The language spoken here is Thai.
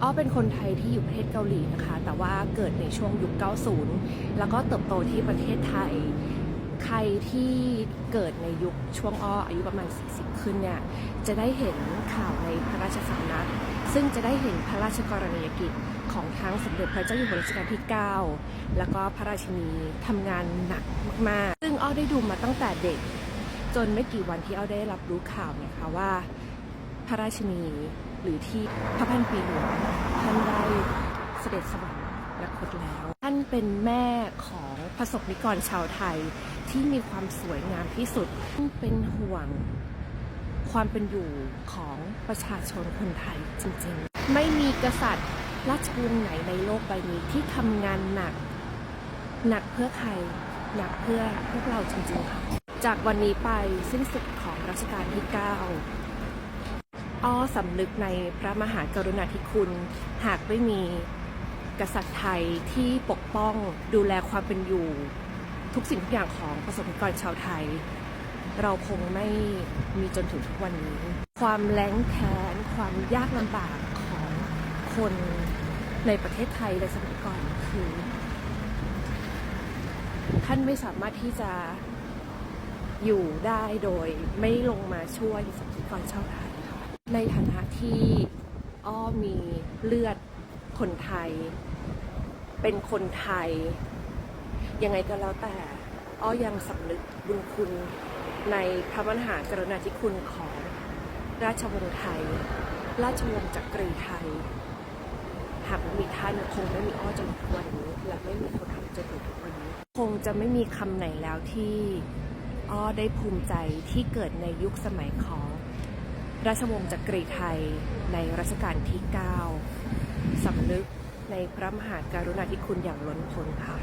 อ้อเป็นคนไทยที่อยู่ประเทศเกาหลีนะคะ แต่ว่าเกิดในช่วงยุค 90 แล้วก็เติบโตที่ประเทศไทย ใครที่เกิดในยุคช่วงอ้ออายุประมาณ 40 ขึ้นเนี่ย จะได้เห็นข่าวในพระราชสำนัก ซึ่งจะได้เห็นพระราชกรณียกิจของทั้งสมเด็จพระเจ้าอยู่หัวรัชกาลที่ 9 แล้วก็พระราชินีทำงานหนักมาก ๆ ซึ่งอ้อได้ดูมาตั้งแต่เด็ก จนไม่กี่วันที่อ้อได้รับรู้ข่าวเนี่ยค่ะว่า พระราชินี หรือที่พระพันปีหลวงท่านได้เสด็จสวรรคตแล้ว ท่านเป็นแม่ของประสบนิกรชาวไทยที่มีความสวยงามที่สุดท่านเป็นห่วงความเป็นอยู่ของประชาชนคนไทยจริงๆ ไม่มีกษัตริย์ราชวงศ์ไหนในโลกใบนี้ที่ทำงานหนัก หนักเพื่อใคร หนักเพื่อพวกเราจริงๆค่ะ จากวันนี้ไปสิ้นสุดของรัชกาลที่ 9 อ้อสำนึกในพระมหากรุณาธิคุณ หากไม่มีกษัตริย์ไทยที่ปกป้องดูแลความเป็นอยู่ ทุกสิ่งทุกอย่างของประสบนิกรชาวไทย เราคงไม่มีจนถึงทุกวันนี้ ความแล้งแค้นความยากลำบากของคนในประเทศไทยในสมัยก่อนคือท่านไม่สามารถที่จะอยู่ได้โดยไม่ลงมาช่วยประสบนิกรชาวไทย ในฐานะที่อ้อมีเลือดคนไทย เป็นคนไทย ยังไงก็แล้วแต่ อ้อยังสำนึกบุญคุณในพระมหากรุณาธิคุณของราชวงศ์ไทย ราชวงศ์จักรีไทย หากมีท่านคงไม่มีอ้อจนถึงวันนี้ และไม่มีคนทำจนถึงวันนี้ คงจะไม่มีคำไหนแล้วที่อ้อได้ภูมิใจที่เกิดในยุคสมัยของ ราชวงศ์จักรีไทยในรัชกาลที่ 9สำนึกในพระมหากรุณาธิคุณอย่างล้นพ้นค่ะ